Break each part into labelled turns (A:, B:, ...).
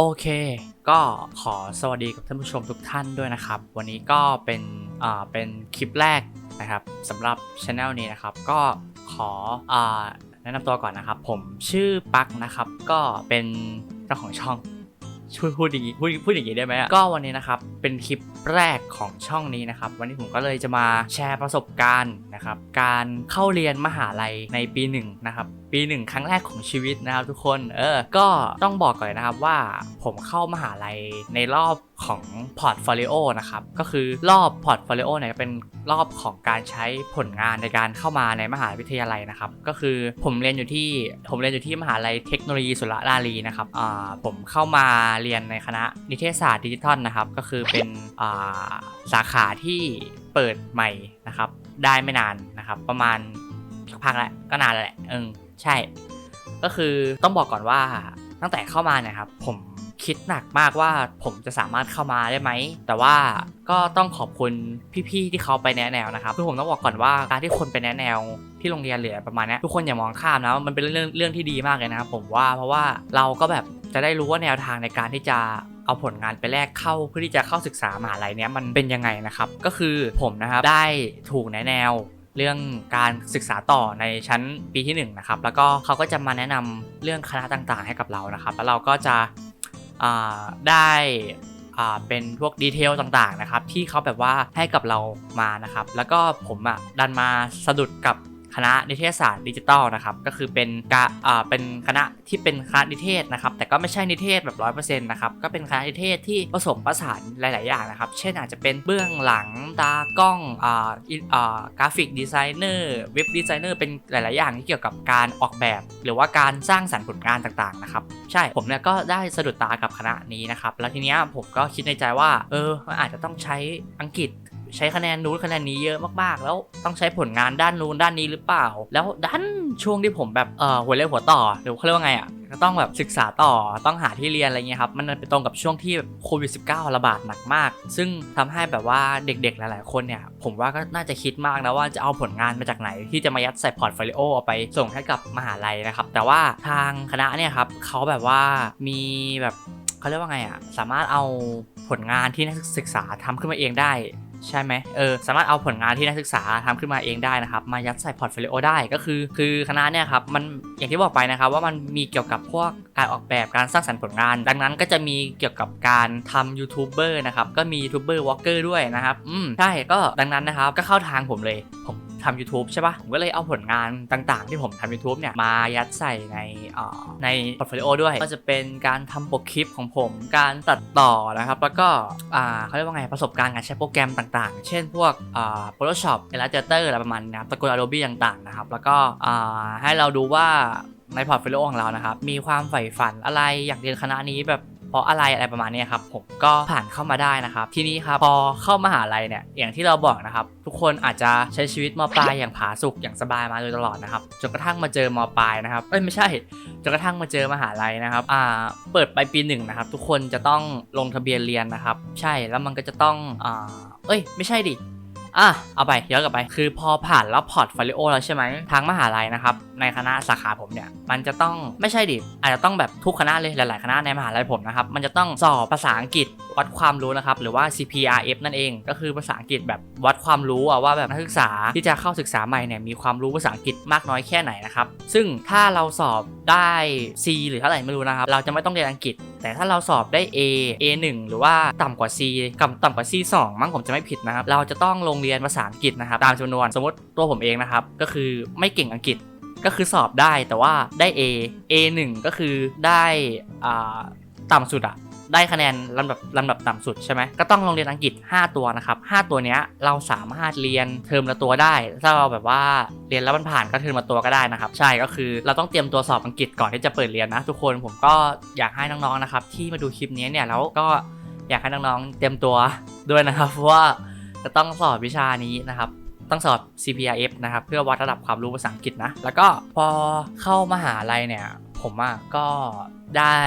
A: โอเค ก็ขอสวัสดีกับท่านผู้ชมทุกท่านด้วยนะครับ วันนี้ก็เป็นอ่าเป็นคลิปแรกนะครับสำหรับช anel นี้นะครับ ก็ขออ่าแนะนำตัวก่อนนะครับ ผมชื่อปักนะครับ ก็เป็นเจ้าของช่อง ช่วยพูดอย่างนี้พูดพูดอย่างนี้ได้ไหมอะก็วันนี้นะครับเป็นคลิปแรกของช่องนี้นะครับ วันนี้ผมก็เลยจะมาแชร์ประสบการณ์นะครับ การเข้าเรียนมหาลัยในปีหนึ่งนะครับปีหนึ่งครั้งแรกของชีวิตนะครับทุกคนเออก็ต้องบอกก่อนนะครับว่าผมเข้ามหาลัยในรอบ ของพอร์ตโฟลิโอนะครับ ก็คือรอบพอร์ตโฟลิโอเนี่ยเป็นรอบของการใช้ผลงานในการเข้ามาในมหาวิทยาลัยนะครับ ก็คือผมเรียนอยู่ที่ผมเรียนอยู่ที่มหาลัยเทคโนโลยีสุรนารีนะครับอ่าผมเข้ามาเรียนในคณะนิเทศศาสตร์ดิจิทัลนะครับ ก็คือเป็นอ่าสาขาที่เปิดใหม่นะครับ ได้ไม่นานนะครับ ประมาณสักพักแหละก็นานแล้วแหละเออใช่ ก็คือต้องบอกก่อนว่าตั้งแต่เข้ามาเนี่ยครับผม คิดหนักมากว่าผมจะสามารถเข้ามาได้ไหม แต่ว่าก็ต้องขอบคุณพี่ๆที่เขาไปแนะแนวนะครับคือผมต้องบอกก่อนว่าการที่คนไปแนะแนวที่โรงเรียนหรือประมาณนี้ทุกคนอย่ามองข้ามนะมันเป็นเรื่องเรื่องที่ดีมากเลยนะครับผมว่าเพราะว่าเราก็แบบจะได้รู้ว่าแนวทางในการที่จะเอาผลงานไปแลกเข้าเพื่อที่จะเข้าศึกษามหาลัยเนี้ยมันเป็นยังไงนะครับ ก็คือผมนะครับได้ถูกแนะแนวเรื่องการศึกษาต่อในชั้นปีที่1นงนะครับแล้วก็เขาก็จะมาแนะนำเรื่องคณะต่างๆ ให้กับเรานะครับ แล้วเราก็จะ ได้อ่าเป็นพวกดีเทลต่างๆนะครับที่เขาแบบว่าให้กับเรามานะครับ แล้วก็ผมอะดันมาสะดุดกับ ณะนิเทศศาสตร์ดิจิทัลนะครับก็คือเป็นกะอ่าเป็นคณะที่เป็นคณะนิเทศนะครับแต่ก็ไม่ใช่นิเทศแบบร้อยเปอร์เซ็นต์นะครับก็เป็นคณะนิเทศที่ผสมผสานหลาย ๆ อย่างนะครับ เช่นอาจจะเป็นเบื้องหลังตากล้องอ่าอ่ากราฟิกดีไซเนอร์เว็บดีไซเนอร์เป็นหลาย ๆ อย่างที่เกี่ยวกับการออกแบบ หรือว่าการสร้างสรรค์ผลงานต่าง ๆ นะครับ ใช่ผมเนี่ยก็ได้สะดุดตากับคณะนี้นะครับแล้วทีเนี้ยผมก็คิดในใจว่าเออมันอาจจะต้องใช้อังกฤษ ใช้คะแนนนู้นคะแนนนี้เยอะมากๆ แล้วต้องใช้ผลงานด้านนู้นด้านนี้หรือเปล่า แล้วดันช่วงที่ผมแบบเออหัวเรียวหัวต่อหรือเขาเรียกว่าไงอะก็ต้องแบบศึกษาต่อต้องหาที่เรียนอะไรเงี้ยครับ มันไปตรงกับช่วงที่โควิด -19 ระบาดหนักมาก ซึ่งทำให้แบบว่าเด็กๆ หลายๆ คนเนี่ย ผมว่าก็น่าจะคิดมากนะว่าจะเอาผลงานมาจากไหน ที่จะมายัดใส่พอร์ตโฟลิโอเอาไปส่งให้กับมหาลัยนะครับ แต่ว่าทางคณะเนี่ยครับเขาแบบว่ามีแบบเขาเรียกว่าไงอะสามารถเอาผลงานที่นักศึกษาทำขึ้นมาเองได้ ใช่ไหมเออสามารถเอาผลงานที่นักศึกษาทำขึ้นมาเองได้นะครับ มายัดใส่พอร์ตโฟลิโอได้ก็คือ คือคณะเนี่ยครับมันอย่างที่บอกไปนะครับว่ามันมีเกี่ยวกับพวกการออกแบบการสร้างสรรค์ผลงาน ดังนั้นก็จะมีเกี่ยวกับการทำยูทูบเบอร์นะครับก็มียูทูบเบอร์วอล์กเกอร์ด้วยนะครับอืมใช่ก็ดังนั้นนะครับก็เข้าทางผมเลยผม ทำ YouTube ใช่ปะผมก็เลยเอาผลงานต่างๆ ที่ผมทำ YouTube เนี่ย มายัดใส่ในในพอร์ตโฟลิโอด้วย ก็จะเป็นการทำปกคลิปของผมการตัดต่อนะครับ แล้วก็เขาเรียกว่าไงประสบการณ์การใช้โปรแกรมต่างๆ เช่นพวกอ่า Photoshop Illustrator อะไรประมาณนี้นะครับตระกูล Adobe ต่างๆนะครับแล้วก็ให้เราดูว่าในพอร์ตโฟลิโอของเรานะครับ มีความใฝ่ฝันอะไรอยากเรียนคณะนี้แบบ เพราะอะไรอะไรประมาณนี้ครับผมก็ผ่านเข้ามาได้นะครับ ทีนี้ครับพอเข้ามหาลัยเนี่ยอย่างที่เราบอกนะครับ ทุกคนอาจจะใช้ชีวิตมปลายอย่างผาสุกอย่างสบายมาโดยตลอดนะครับจนกระทั่งมาเจอมปลายนะครับเอ้ยไม่ใช่จนกระทั่งมาเจอมหาลัยนะครับอ่าเปิดไปปีหนึ่งนะครับ ทุกคนจะต้องลงทะเบียนเรียนนะครับ ใช่แล้วมันก็จะต้องอ่าเอ้ย ไม่ใช่ดิ อะเอาไปย้อนกลับไป คือพอผ่านแล้วพอร์ตฟลิโอแล้วใช่ไหมทางมหาลัยนะครับ ในคณะสาขาผมเนี่ย มันจะต้องไม่ใช่ดิอาจจะต้องแบบทุกคณะเลยหลายๆ คณะในมหาลัยผมนะครับ มันจะต้องสอบภาษาอังกฤษวัดความรู้นะครับ หรือว่า CPRF นั่นเอง ก็คือภาษาอังกฤษแบบวัดความรู้อะว่าแบบนักศึกษาที่จะเข้าศึกษาใหม่เนี่ยมีความรู้ภาษาอังกฤษมากน้อยแค่ไหนนะครับ ซึ่งถ้าเราสอบ ได้ C หรือเท่าไหร่ไม่รู้นะครับ เราจะไม่ต้องเรียนอังกฤษ แต่ถ้าเราสอบได้ A A1 หรือว่าต่ำกว่า C กับต่ำกว่า C2 มั้งผมจะไม่ผิดนะครับ เราจะต้องลงเรียนภาษาอังกฤษนะครับตามจำนวนสมมติตัวผมเองนะครับ ก็คือไม่เก่งอังกฤษก็คือสอบได้แต่ว่าได้ A A1 ก็คือได้อ่าต่ำสุดอะ ได้คะแนนลำดับลำดับต่ำสุดใช่ไหมก็ต้องลงเรียนอังกฤษ 5 ตัวนะครับ 5 ตัวเนี้ยเราสามารถเรียนเทอมละตัวได้ ถ้าเราแบบว่าเรียนแล้วมันผ่านก็เทอมละตัวก็ได้นะครับ ใช่ก็คือเราต้องเตรียมตัวสอบอังกฤษก่อนที่จะเปิดเรียนนะทุกคนผมก็อยากให้น้องๆนะครับที่มาดูคลิปนี้เนี่ยแล้วก็อยากให้น้องๆเตรียมตัวด้วยนะครับเพราะว่าจะต้องสอบวิชานี้นะครับต้องสอบ CPRF นะครับ เพื่อวัดระดับความรู้ภาษาอังกฤษนะ แล้วก็พอเข้ามหาลัยเนี่ย ผมอะก็ได้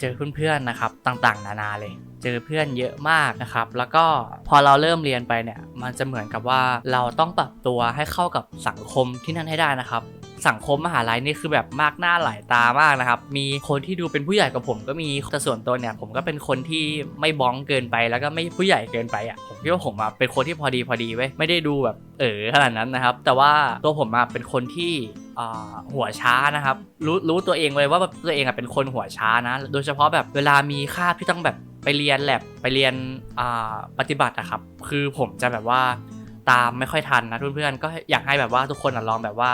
A: เจอเพื่อนๆนะครับต่างๆ นานาเลย เจอเพื่อนเยอะมากนะครับ แล้วก็พอเราเริ่มเรียนไปเนี่ย มันจะเหมือนกับว่าเราต้องปรับตัวให้เข้ากับสังคมที่นั่นให้ได้นะครับสังคมมหาลัยนี่คือแบบมากหน้าหลายตามากนะครับ มีคนที่ดูเป็นผู้ใหญ่กว่าผมก็มี แต่ส่วนตัวเนี่ยผมก็เป็นคนที่ไม่บ้องเกินไป แล้วก็ไม่ผู้ใหญ่เกินไปอะ ผมคิดว่าผมอะเป็นคนที่พอดีพอดีเว้ยไม่ได้ดูแบบเออขนาดนั้นนะครับ แต่ว่าตัวผมอะเป็นคนที่ หัวช้านะครับ รู้รู้ตัวเองเลยว่าแบบตัวเองอะเป็นคนหัวช้านะ โดยเฉพาะแบบเวลามีคาบที่ต้องแบบไปเรียนแลบไปเรียนปฏิบัติอะครับ คือผมจะแบบว่าตามไม่ค่อยทันนะเพื่อนๆก็อยากให้แบบว่าทุกคนลองแบบว่า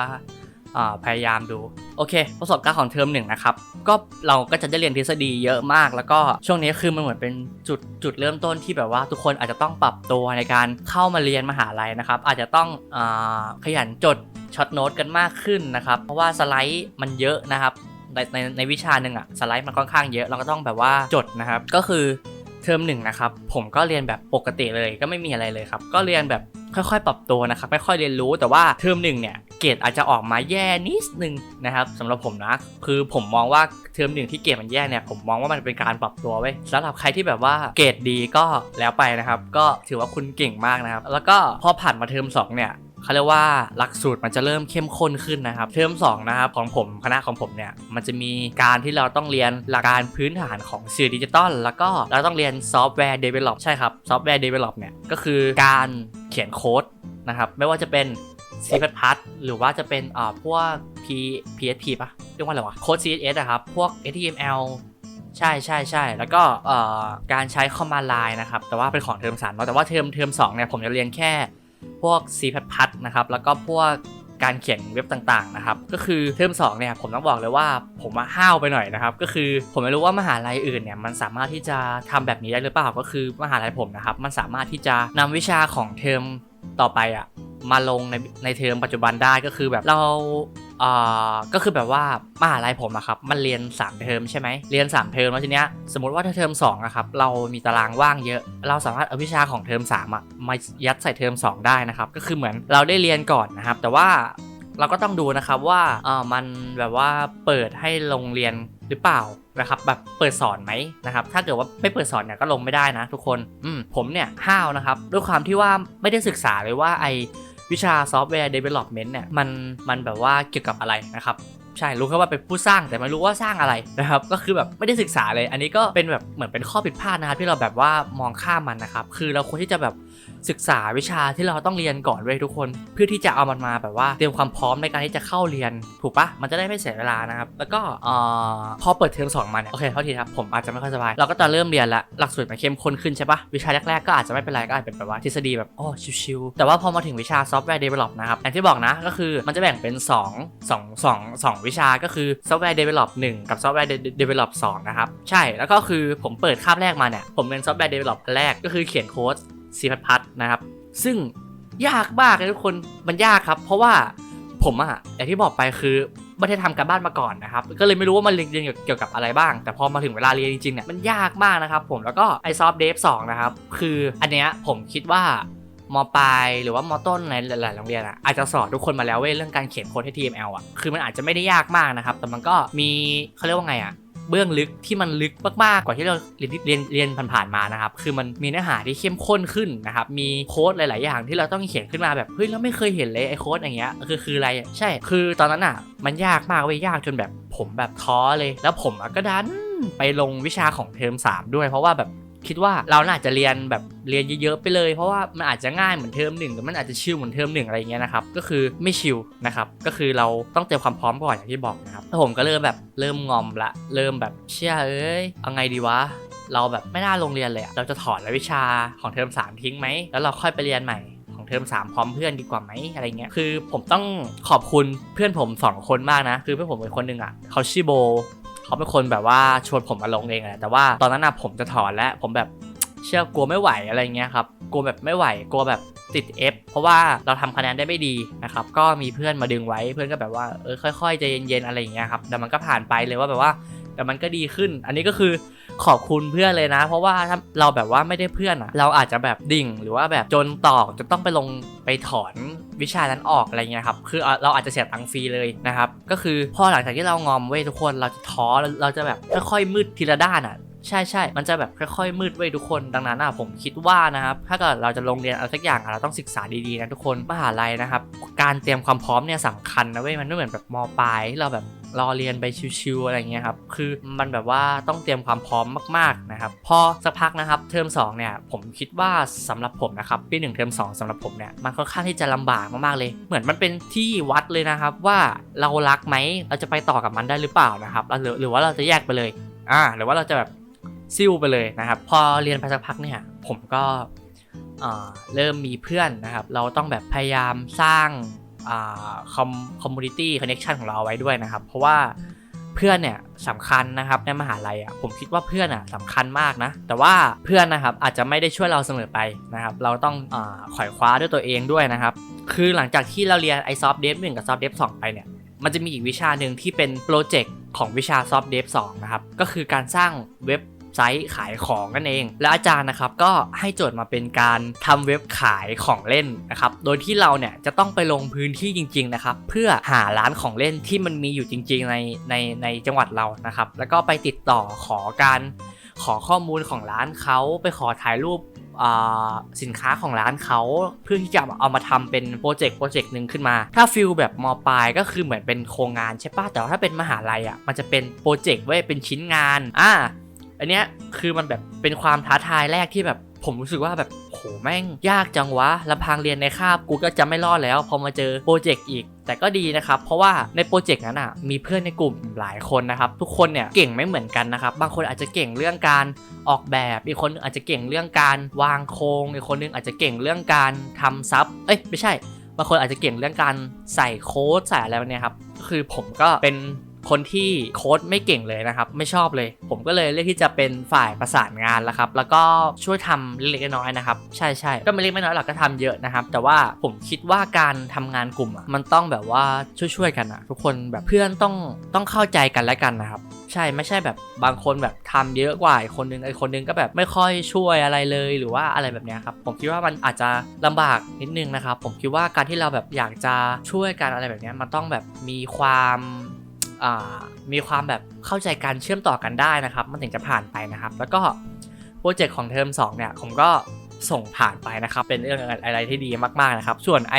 A: พยายามดู โอเค ประสบการณ์ของเทอมหนึ่งนะครับ ก็เราก็จะได้เรียนทฤษฎีเยอะมาก แล้วก็ช่วงนี้คือมันเหมือนเป็นจุดจุดเริ่มต้นที่แบบว่าทุกคนอาจจะต้องปรับตัวในการเข้ามาเรียนมหาลัยนะครับ อาจจะต้องอขยันจด ช็อตโน้ตกันมากขึ้นนะครับ เพราะว่าสไลด์มันเยอะนะครับ ในในในวิชาหนึ่งอะสไลด์มันค่อนข้างเยอะ เราก็ต้องแบบว่าจดนะครับ ก็คือเทอมหนึ่งนะครับ ผมก็เรียนแบบปกติเลยก็ไม่มีอะไรเลยครับ ก็เรียนแบบค่อยๆ ปรับตัวนะครับไม่ค่อยเรียนรู้แต่ว่าเทอมหนึ่งเนี่ยเกรดอาจจะออกมาแย่นิดนึงนะครับสำหรับผมนะคือผมมองว่าเทอมหนึ่งที่เกรดมันแย่เนี่ยผมมองว่ามันเป็นการปรับตัวไว้สำหรับใครที่แบบว่าเกรดดีก็แล้วไปนะครับ ก็ถือว่าคุณเก่งมากนะครับ แล้วก็พอผ่านมาเทอมสองเนี่ย เขาเรียกว่าหลักสูตรมันจะเริ่มเข้มข้นขึ้นนะครับเทอม2นะครับของผมคณะของผมเนี่ยมันจะมีการที่เราต้องเรียนหลักการพื้นฐานของสื่อดิจิตอลแล้วก็เราต้องเรียนซอฟต์แวร์เดเวล็อปใช่ครับซอฟต์แวร์เดเวล็อปเนี่ยก็คือการเขียนโค้ดนะครับไม่ว่าจะเป็น C++ หรือว่าจะเป็นอ่าพวก P PHP ปะเรียกว่าอะไรวะโค้ด CSS อะครับ พวก HTML ใช่ใช่ใช่แล้วก็เอ่อการใช้คอมมานด์ไลน์นะครับ แต่ว่าเป็นของเทอมสามเนอะแต่ว่าเทอมเทอมสองเนี่ยผมจะเรียนแค่ พวก C พัดพัดนะครับ แล้วก็พวกการเขียนเว็บต่างๆนะครับ ก็คือเทอม2เนี่ยผมต้องบอกเลยว่าผมมาห้าวไปหน่อยนะครับ ก็คือผมไม่รู้ว่ามหาลัยอื่นเนี่ยมันสามารถที่จะทำแบบนี้ได้หรือเปล่า ก็คือมหาลัยผมนะครับ มันสามารถที่จะนำวิชาของเทอมต่อไปอะมาลงในในเทอมปัจจุบันได้ก็คือแบบเรา อ่อก็คือแบบว่ามหาลัยผมอะครับมันเรียน 3 เทอมใช่ไหมเรียน 3 เทอมแล้วทีเนี้ยสมมติว่าถ้าเทอม2อะครับเรามีตารางว่างเยอะ เราสามารถเอาวิชาของเทอม3อะมายัดใส่เทอม 2 ได้นะครับก็คือเหมือนเราได้เรียนก่อนนะครับ แต่ว่าเราก็ต้องดูนะครับว่าเออมันแบบว่าเปิดให้ลงเรียนหรือเปล่านะครับแบบเปิดสอนไหมนะครับถ้าเกิดว่าไม่เปิดสอนเนี่ยก็ลงไม่ได้นะทุกคนอืมผมเนี่ยห้าวนะครับด้วยความที่ว่าไม่ได้ศึกษาเลยว่าไอ วิชาซอฟต์แวร์เดเวล็อปเมนต์เนี่ยมันมันแบบว่าเกี่ยวกับอะไรนะครับใช่รู้แค่ว่าเป็นผู้สร้างแต่ไม่รู้ว่าสร้างอะไรนะครับก็คือแบบไม่ได้ศึกษาเลย อันนี้ก็เป็นแบบเหมือนเป็นข้อผิดพลาดนะครับที่เราแบบว่ามองข้ามมันนะครับคือเราควรที่จะแบบศึกษาวิชาที่เราต้องเรียนก่อนเว้ยทุกคน เพื่อที่จะเอามันมาแบบว่าเตรียมความพร้อมในการที่จะเข้าเรียนถูกปะมันจะได้ไม่เสียเวลานะครับ แล้วก็ออพอเปิดเทอมสองมาเนี่ยโอเคเท่าทีครับผมอาจจะไม่ค่อยสบายเราก็จะเริ่มเรียนละหลักสูตรมันเข้มข้นขึ้นใช่ปะวิชาแรกๆก็อาจจะไม่เป็นไรก็อาจเป็นแบบว่าทฤษฎีแบบโอ้ชิวๆแต่ว่าพอมาถึงวิชาซอฟต์แวร์เดเวล็อปนะครับอย่างที่บอกนะก็คือมันจะแบ่งเป็น 2 2 2 2 วิชาก็คือซอฟต์แวร์เดเวล็อป1กับซอฟต์แวร์เดเวล็อป2นะครับใช่แล้วก็คือผมเปิดคาบแรกมาเนี่ยผมเป็นซอฟต์แวร์เดเวล็อปแรกก็คือเขียนโค้ด C++ นะครับ ซึ่งยากมากเลยทุกคนมันยากครับ เพราะว่าผมอะอย่างที่บอกไปคือไม่ได้ทำการบ้านมาก่อนนะครับ ก็เลยไม่รู้ว่ามันเรียนเกี่ยวกับอะไรบ้าง แต่พอมาถึงเวลาเรียนจริงๆเนี่ยมันยากมากนะครับผมแล้วก็ไอซอฟเดฟสองนะครับ คืออันเนี้ยผมคิดว่ามปลายหรือว่ามต้นในหลายๆโรงเรียนอะอาจจะสอนทุกคนมาแล้วเว้ยเรื่องการเขียนโค้ด HTML อะคือมันอาจจะไม่ได้ยากมากนะครับ แต่มันก็มีเขาเรียกว่าไงอะ เบื้องลึกที่มันลึกมากๆกว่าที่เราเรียนเรียนเรียนผ่านๆมานะครับคือมันมีเนื้อหาที่เข้มข้นขึ้นนะครับมีโค้ดหลาย ๆ อย่างที่เราต้องเขียนขึ้นมาแบบเฮ้ยเราไม่เคยเห็นเลยไอ้โค้ดอย่างเงี้ยคือคืออะไรใช่ คือตอนนั้นอะมันยากมากเว้ยยากจนแบบผมแบบท้อเลย แล้วผมอะก็ดันไปลงวิชาของเทอม3 ด้วยเพราะว่าแบบ คิดว่าเราน่าจะเรียนแบบเรียนเยอะๆไปเลย เพราะว่ามันอาจจะง่ายเหมือนเทอมหนึ่งแต่มันอาจจะชิลเหมือนเทอมหนึ่งอะไรเงี้ยนะครับก็คือไม่ชิลนะครับก็คือเราต้องเตรียมความพร้อมก่อนอย่างที่บอกนะครับแล้วผมก็เริ่มแบบเริ่มงอมละเริ่มแบบเชื่อเอ้ยเอาไงดีวะเราแบบไม่น่าลงเรียนเลยอะเราจะถอดวิชาของเทอม3ทิ้งไหมแล้วเราค่อยไปเรียนใหม่ของเทอม3พร้อมเพื่อนดีกว่าไหมอะไรเงี้ยคือผมต้องขอบคุณเพื่อนผมสองคนมากนะ คือเพื่อนผมเป็นคนหนึ่งอะเขาชื่อโบ เขาเป็นคนแบบว่าชวนผมมาลงเองแหละแต่ว่าตอนนั้นนะผมจะถอนแล้วผมแบบเชื่อกลัวไม่ไหวอะไรเงี้ยครับกลัวแบบไม่ไหวกลัวแบบติด F เพราะว่าเราทำคะแนนได้ไม่ดีนะครับ ก็มีเพื่อนมาดึงไว้ เพื่อนก็แบบว่า เออค่อยๆใจเย็นๆอะไรอย่างเงี้ยครับ แต่มันก็ผ่านไปเลยว่าแบบว่า แต่มันก็ดีขึ้น อันนี้ก็คือขอบคุณเพื่อนเลยนะ เพราะว่าถ้าเราแบบว่าไม่ได้เพื่อนอะเราอาจจะแบบดิ่ง หรือว่าแบบจนตอกจะต้องไปลงไปถอนวิชานั้นออกอะไรเงี้ยครับคือเราอาจจะเสียตังค์ฟรีเลยนะครับก็คือพอหลังจากที่เรางอมเว้ยทุกคนเราจะท้อเราจะแบบค่อยๆมืดทีละด้านอะใช่ใช่ มันจะแบบค่อยๆมืดเว้ทุกคน ดังนั้นอะผมคิดว่านะครับ ถ้าเกิดเราจะลงเรียนอะไรสักอย่างเราต้องศึกษาดีๆนะทุกคน มหาลัยนะครับ การเตรียมความพร้อมเนี่ยสำคัญนะเว้ย มันไม่เหมือนแบบมปลายเราแบบ รอเรียนไปชิวๆอะไรเงี้ยครับคือมันแบบว่าต้องเตรียมความพร้อมมากๆนะครับพอสักพักนะครับเทอม2เนี่ยผมคิดว่าสำหรับผมนะครับปีหนึ่งเทอม2สำหรับผมเนี่ยมันค่อนข้างที่จะลำบากมากๆเลย เหมือนมันเป็นที่วัดเลยนะครับว่าเรารักไหมเราจะไปต่อกับมันได้หรือเปล่านะครับหรือหรือว่าเราจะแยกไปเลยอ่าหรือว่าเราจะแบบซิ่วไปเลยนะครับพอเรียนไปสักพักเนี่ยผมก็เริ่มมีเพื่อนนะครับ เราต้องแบบพยายามสร้าง คอมมูนิตี้คอนเนคชันของเราเอาไว้ด้วยนะครับ เพราะว่าเพื่อนเนี่ยสำคัญนะครับในมหาลัยอะผมคิดว่าเพื่อนอะสำคัญมากนะ แต่ว่าเพื่อนนะครับอาจจะไม่ได้ช่วยเราเสมอไปนะครับ เราต้องอขวายคว้าด้วยตัวเองด้วยนะครับ คือหลังจากที่เราเรียน i s o f t Dev 1กับ Soft Dev 2ไปเนี่ยมันจะมีอีกวิชาหนึ่งที่เป็นโปรเจกต์ของวิชา Soft Dev 2นะครับ ก็คือการสร้างเว็บ ไซต์ขายของนั่นเอง และอาจารย์นะครับก็ให้โจทย์มาเป็นการทำเว็บขายของเล่นนะครับ โดยที่เราเนี่ยจะต้องไปลงพื้นที่จริง ๆ นะครับ เพื่อหาร้านของเล่นที่มันมีอยู่จริง ๆ ในในในจังหวัดเรานะครับ แล้วก็ไปติดต่อขอการขอข้อมูลของร้านเขาไปขอถ่ายรูปสินค้าของร้านเขาเพื่อที่จะเอามาทำเป็นโปรเจกต์โปรเจกต์หนึ่งขึ้นมา ถ้าฟิลแบบมปลายก็คือเหมือนเป็นโครงงานใช่ปะแต่ว่าถ้าเป็นมหาลัยอะมันจะเป็นโปรเจกต์ไว้เป็นชิ้นงานอ่า อันเนี้ยคือมันแบบเป็นความท้าทายแรกที่แบบผมรู้สึกว่าแบบโหแม่งยากจังวะลำพังเรียนในคาบกูก็จะไม่รอดแล้ว พอมาเจอโปรเจกต์อีก แต่ก็ดีนะครับ เพราะว่าในโปรเจกต์นั้นอะมีเพื่อนในกลุ่มหลายคนนะครับ ทุกคนเนี่ยเก่งไม่เหมือนกันนะครับ บางคนอาจจะเก่งเรื่องการออกแบบอีกคนนึงอาจจะเก่งเรื่องการวางโครงอีกคนนึงอาจจะเก่งเรื่องการทำซับเอ้ยไม่ใช่บางคนอาจจะเก่งเรื่องการใส่โค้ดใส่อะไรแบบนี้ครับคือผมก็เป็น คนที่โค้ดไม่เก่งเลยนะครับ ไม่ชอบเลย ผมก็เลยเลือกที่จะเป็นฝ่ายประสานงานแล้วครับ แล้วก็ช่วยทำเล็กๆน้อยๆนะครับ ใช่ใช่ก็ไม่เล็กไม่น้อยหรอกก็ทำเยอะนะครับ แต่ว่าผมคิดว่าการทำงานกลุ่มอะมันต้องแบบว่าช่วยๆกันอะทุกคนแบบเพื่อนต้องต้องเข้าใจกันและกันนะครับใช่ไม่ใช่แบบบางคนแบบทำเยอะกว่าอีกคนนึงไอ้คนนึงก็แบบไม่ค่อยช่วยอะไรเลยหรือว่าอะไรแบบนี้ครับผมคิดว่ามันอาจจะลำบากนิดนึงนะครับผมคิดว่าการที่เราแบบอยากจะช่วยกันอะไรแบบนี้มันต้องแบบมีความ มีความแบบเข้าใจการเชื่อมต่อกันได้นะครับ มันถึงจะผ่านไปนะครับ แล้วก็โปรเจกต์ของเทอม2เนี่ยผมก็ส่งผ่านไปนะครับ เป็นเรื่องอะไรที่ดีมากๆนะครับ ส่วนไอ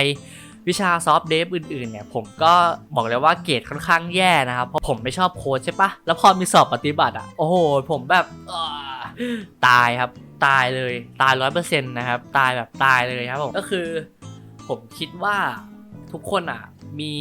A: วิชาซอฟต์เดฟอื่นๆเนี่ยผมก็บอกเลยว่าเกรดค่อนข้างแย่นะครับ เพราะผมไม่ชอบโค้ดใช่ปะแล้วพอมีสอบปฏิบัติอะโอ้โหผมแบบตายครับ ตายเลยตายร้อยเปอร์เซ็นต์นะครับ ตายแบบตายเลยครับผมก็คือ ผมคิดว่าทุกคนอะมี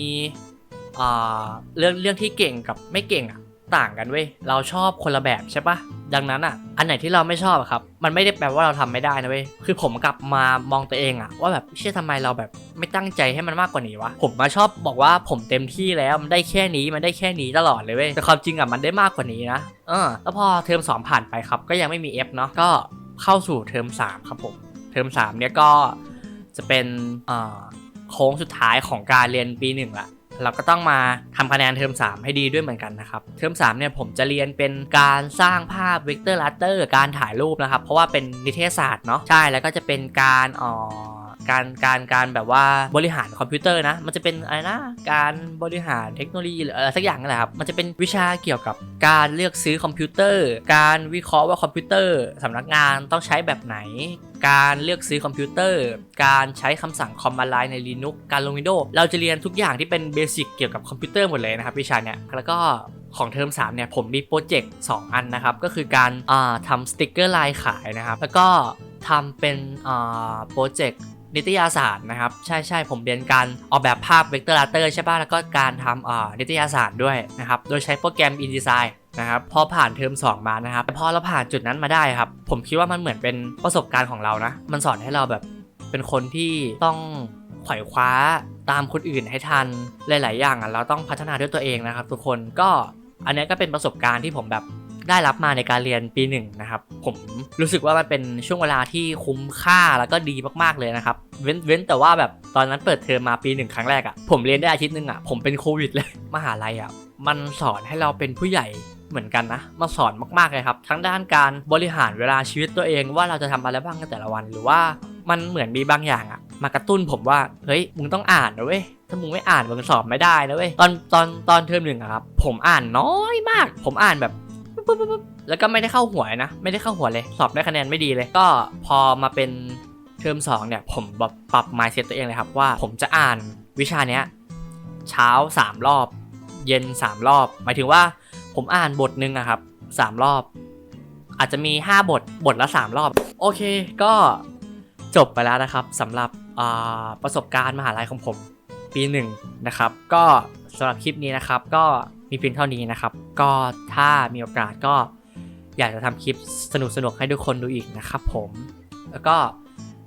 A: เรื่องเรื่องที่เก่งกับไม่เก่งอะต่างกันเว้ยเราชอบคนละแบบใช่ปะดังนั้นอะ อันไหนที่เราไม่ชอบครับ มันไม่ได้แปลว่าเราทำไม่ได้นะเว้ยคือผมกลับมามองตัวเองอะ ว่าแบบเชื่อทำไมเราแบบไม่ตั้งใจให้มันมากกว่านี้วะผมมาชอบบอกว่าผมเต็มที่แล้วมันได้แค่นี้มันได้แค่นี้ตลอดเลยเว้ยแต่ความจริงอะมันได้มากกว่านี้นะเออแล้วพอเทอมสองผ่านไปครับ ก็ยังไม่มี F เนาะก็เข้าสู่เทอม3ครับผมเทอม3เนี่ยก็จะเป็นโค้งสุดท้ายของการเรียนปีหนึ่งละ เราก็ต้องมาทำคะแนนเทอม 3 ให้ดีด้วยเหมือนกันนะครับ เทอม3เนี่ยผมจะเรียนเป็นการสร้างภาพเวกเตอร์ลัตเตอร์การถ่ายรูปนะครับ เพราะว่าเป็นนิเทศศาสตร์เนาะใช่แล้วก็จะเป็นการอ๋อ การการการแบบว่าบริหารคอมพิวเตอร์นะ มันจะเป็นอะไรนะ การบริหารเทคโนโลยีหรืออะไรสักอย่างนั่นแหละครับ มันจะเป็นวิชาเกี่ยวกับการเลือกซื้อคอมพิวเตอร์ การวิเคราะห์ว่าคอมพิวเตอร์สำนักงานต้องใช้แบบไหน การเลือกซื้อคอมพิวเตอร์ การใช้คำสั่งคอมมานด์ไลน์ใน Linux การลง Windows เราจะเรียนทุกอย่างที่เป็นเบสิกเกี่ยวกับคอมพิวเตอร์หมดเลยนะครับวิชาเนี้ยแล้วก็ของเทอม3เนี่ยผมมีโปรเจกต์2อันนะครับ ก็คือการทำสติกเกอร์ลายขายนะครับ แล้วก็ทำเป็นโปรเจกต์ นิตยสารนะครับ ใช่ใช่ผมเรียนการออกแบบภาพเวกเตอร์ลัตเตอร์ใช่ป่ะแล้วก็การทำอ่านิตยสารด้วยนะครับ โดยใช้โปรแกรม InDesign นะครับพอผ่านเทอม2 มานะครับพอเราผ่านจุดนั้นมาได้ครับ ผมคิดว่ามันเหมือนเป็นประสบการณ์ของเรานะ มันสอนให้เราแบบเป็นคนที่ต้องไขว่คว้าตามคนอื่นให้ทันหลาย ๆ อย่างอะเราต้องพัฒนาด้วยตัวเองนะครับ ทุกคนก็อันนี้ก็เป็นประสบการณ์ที่ผมแบบ ได้รับมาในการเรียนปีหนึ่งนะครับ ผมรู้สึกว่ามันเป็นช่วงเวลาที่คุ้มค่าแล้วก็ดีมากๆเลยนะครับ เว้นเว้นแต่ว่าแบบตอนนั้นเปิดเทอมมาปีหนึ่งครั้งแรกอะ่ะผมเรียนได้อาทิตย์หนึ่งอะ่ะผมเป็นโควิดเลยมหาลัยอะ่ะมันสอนให้เราเป็นผู้ใหญ่เหมือนกันนะมาสอนมากๆเลยครับ ทั้งด้านการบริหารเวลาชีวิตตัวเองว่าเราจะทำอะไรบ้างในแต่ละวัน หรือว่ามันเหมือนมีบางอย่างอะมากระตุ้นผมว่าเฮ้ยมึงต้องอ่านนะเว้ยถ้ามึงไม่อ่านมึงสอบไม่ได้นะเว้ยตอนตอนตอนเทอมหนึ่งอะครับผมอ่านน้อยมาก ผมอ่านแบบ ปุ๊บปุ๊บปุ๊บแล้วก็ไม่ได้เข้าหัวนะ ไม่ได้เข้าหัวเลย สอบได้คะแนนไม่ดีเลย ก็พอมาเป็นเทอมสองเนี่ย ผมแบบปรับ mindset ตัวเองเลยครับว่า ผมจะอ่านวิชาเนี้ยเช้า3รอบ เย็น3รอบ หมายถึงว่าผมอ่านบทหนึ่งอะครับ3รอบ อาจจะมี 5 บทบทละ 3 รอบ โอเค ก็จบไปแล้วนะครับสำหรับประสบการณ์มหาลัยของผมปีหนึ่งนะครับ ก็สำหรับคลิปนี้นะครับก็ มีเพียงเท่านี้นะครับ ก็ถ้ามีโอกาสก็อยากจะทำคลิปสนุกๆให้ทุกคนดูอีกนะครับผม แล้วก็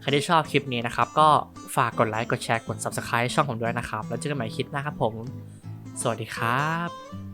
A: ใครที่ชอบคลิปนี้นะครับ ก็ฝากกดไลค์ กดแชร์ กด Subscribe ช่องผมด้วยนะครับ แล้วเจอกันใหม่คลิปหน้าครับผม สวัสดีครับ